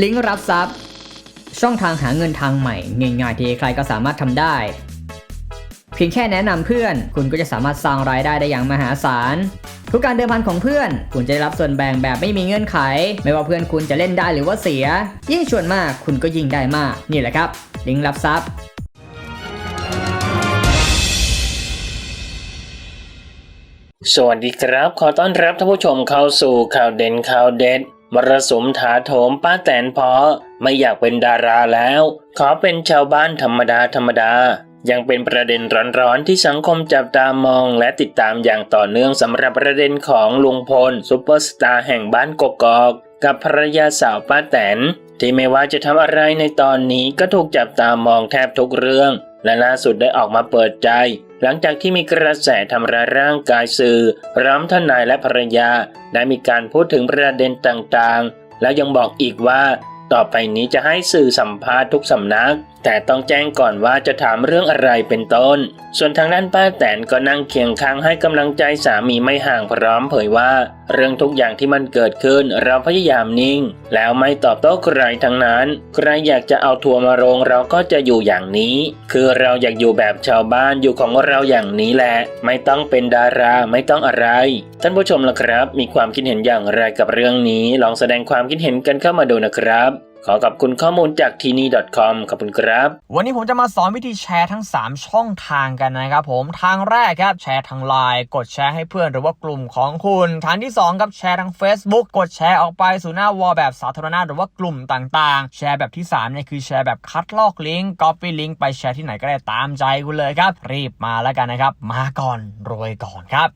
ลิงก์รับทรัพย์ ช่องทางหาเงินทางใหม่ง่ายๆที่ใครก็สามารถทำได้ เพียงแค่แนะนำเพื่อน คุณก็จะสามารถสร้างรายได้ได้อย่างมหาศาลทุกการเดิมพันของเพื่อน คุณจะได้รับส่วนแบ่งแบบไม่มีเงื่อนไข ไม่ว่าเพื่อนคุณจะเล่นได้หรือว่าเสีย ยิ่งชวนมากคุณก็ยิ่งได้มาก นี่แหละครับ ลิงก์รับทรัพย์สวัสดีครับ ขอต้อนรับท่านผู้ชมเข้าสู่ข่าวเด่นข่าวเด็ด มรสุมถาโถมป้าแตนพอไม่อยากเป็นดาราแล้ว ขอเป็นชาวบ้านธรรมดาธรรมดา ยังเป็นประเด็นร้อนๆที่สังคมจับตามองและติดตามอย่างต่อเนื่องสำหรับประเด็นของลุงพลซุปเปอร์สตาร์แห่งบ้านกกอก กับภรรยาสาวป้าแตน ที่ไม่ว่าจะทำอะไรในตอนนี้ก็ถูกจับตามองแทบทุกเรื่อง และล่าสุดได้ออกมาเปิดใจ หลังจากที่มีกระแสทำร้ายร่างกายสื่อพร้อมทนายและภรรยา ได้มีการพูดถึงประเด็นต่างๆ แล้วยังบอกอีกว่า ต่อไปนี้จะให้สื่อสัมภาษณ์ทุกสำนัก แต่ต้องแจ้งก่อนว่าจะถามเรื่องอะไรเป็นต้น ส่วนทางด้านป้าแตนก็นั่งเคียงข้างให้กำลังใจสามีไม่ห่างพร้อมเผยว่า เรื่องทุกอย่างที่มันเกิดขึ้นเราพยายามนิ่ง แล้วไม่ตอบโต้ใครทั้งนั้น ใครอยากจะเอาทัวร์มาลงเราก็จะอยู่อย่างนี้ คือเราอยากอยู่แบบชาวบ้านอยู่ของเราอย่างนี้แหละ ไม่ต้องเป็นดาราไม่ต้องอะไร ท่านผู้ชมล่ะครับ มีความคิดเห็นอย่างไรกับเรื่องนี้ ลองแสดงความคิดเห็นกันเข้ามาดูนะครับ ขอขอบคุณข้อมูลจากทีนี่ .com ขอบคุณครับ วันนี้ผมจะมาสอนวิธีแชร์ทั้ง 3 ช่องทางกันนะครับผม ทางแรกครับแชร์ทางไลน์กดแชร์ให้เพื่อนหรือว่ากลุ่มของคุณ ทางที่2ครับแชร์ทาง Facebook กดแชร์ออกไปสู่หน้าวอลแบบสาธารณะหรือว่ากลุ่มต่างๆ แชร์แบบที่3เนี่ยคือแชร์แบบคัดลอกลิงก์ Copy ลิงก์ไปแชร์ที่ไหนก็ได้ตามใจคุณเลยครับ รีบมาแล้วกันนะครับ มาก่อนรวยก่อนครับ